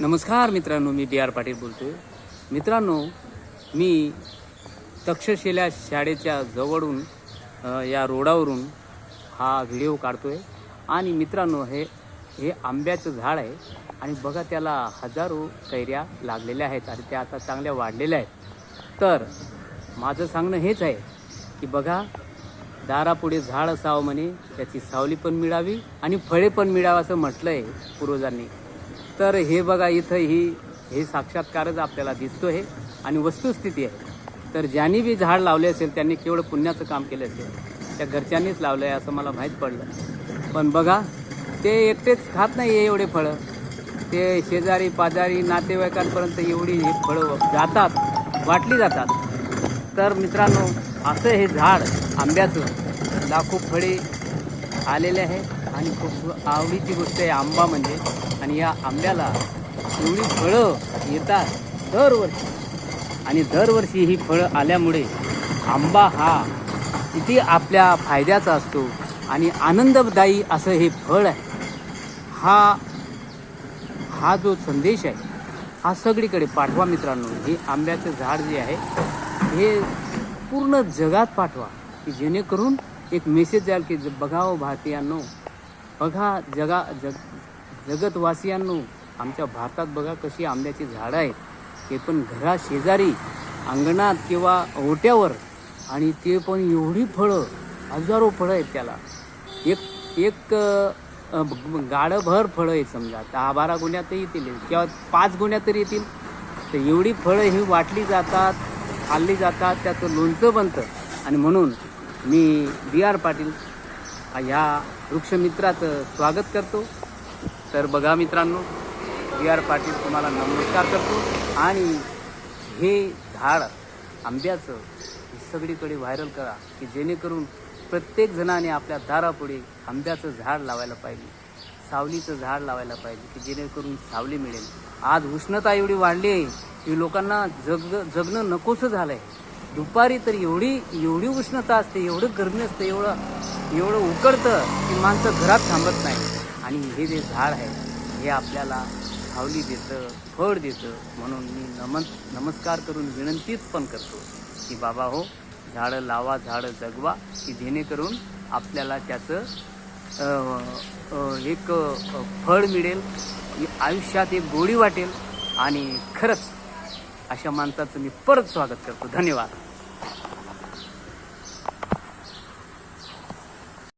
नमस्कार मित्रांनो मी D R Patil बोलतोय. मित्रांनो मी तक्षशिला शाळेच्या जवळून या रोडावरून हा व्हिडिओ काढतो आहे आणि मित्रांनो हे हे आंब्याचं झाड आहे आणि बघा त्याला हजारो कैऱ्या लागलेल्या आहेत आणि त्या आता चांगल्या वाढलेल्या आहेत. तर माझं सांगणं हेच आहे की बघा दारापुढे झाड असावं म्हणे त्याची सावली पण मिळावी आणि फळे पण मिळावं असं म्हटलं आहे पूर्वजांनी. तर हे बघा इथं ही हे साक्षात्कारच आपल्याला दिसतो आहे आणि वस्तुस्थिती आहे. तर ज्यांनी बी झाड लावले असेल त्यांनी केवळ पुण्याचं काम केलं असेल त्या घरच्यांनीच लावलं आहे असं मला माहीत पडलं. पण बघा ते एकटेच खात नाही एवढे फळं. ते शेजारी पाजारी नातेवाईकांपर्यंत एवढी हे फळं जातात वाटली जातात. तर मित्रांनो असं हे झाड आंब्याचं लाखो फळे आलेले आहे. आणि खूप आवडीची गोष्ट आहे आंबा म्हणजे. आणि या आंब्याला एवढी फळं येतात दरवर्षी. आणि दरवर्षी ही फळं आल्यामुळे आंबा हा किती आपल्या फायद्याचा असतो आणि आनंददायी असं हे फळ आहे. हा हा जो संदेश आहे हा सगळीकडे पाठवा मित्रांनो. हे आंब्याचं झाड जे आहे हे पूर्ण जगात पाठवा. की जेणेकरून एक मेसेज जाईल की ज- बघावं भारतीयांनो. बघा जगा जग जगतवासियांनो आमच्या भारतात बघा कशी आंब्याची झाडं आहेत. ते पण घरा शेजारी अंगणात किंवा ओट्यावर. आणि ते पण एवढी फळं हजारो फळं आहेत त्याला. एक एक गाडंभर फळं आहेत समजा. दहा बारा गुण्यातही येतील. किंवा पाच गुण्या तरी येतील. तर एवढी फळं ही वाटली जातात खाल्ली जातात त्याचं लोणचं बनतं. आणि म्हणून मी बी आर पाटील ह्या वृक्षमित्राचं स्वागत करतो. तर बघा मित्रांनो बी आर पाटील तुम्हाला नमस्कार करतो. आणि हे झाड आंब्याचं सगळीकडे व्हायरल करा की जेणेकरून प्रत्येक जणाने आपल्या दारापुढे आंब्याचं झाड लावायला पाहिजे सावलीचं झाड लावायला पाहिजे की जेणेकरून सावली मिळेल. आज उष्णता एवढी वाढली आहे की लोकांना जग जगणं नकोसं झालं आहे दुपारी तर एवढी एवढी उष्णता असते एवढं गरमी असतं एवढं एवढं उकडतं की माणसं घरात थांबत नाही आणि हे जे झाड आहे हे आपल्याला सावली देतं फळ देतं म्हणून मी नमन नमस्कार करून विनंतीच पण करतो की बाबा हो झाडं लावा झाडं जगवा की जेणेकरून आपल्याला त्याचं एक फळ मिळेल आयुष्यात एक गोडी वाटेल आणि खरंच अशा माणसाचं मी परत स्वागत करतो. धन्यवाद.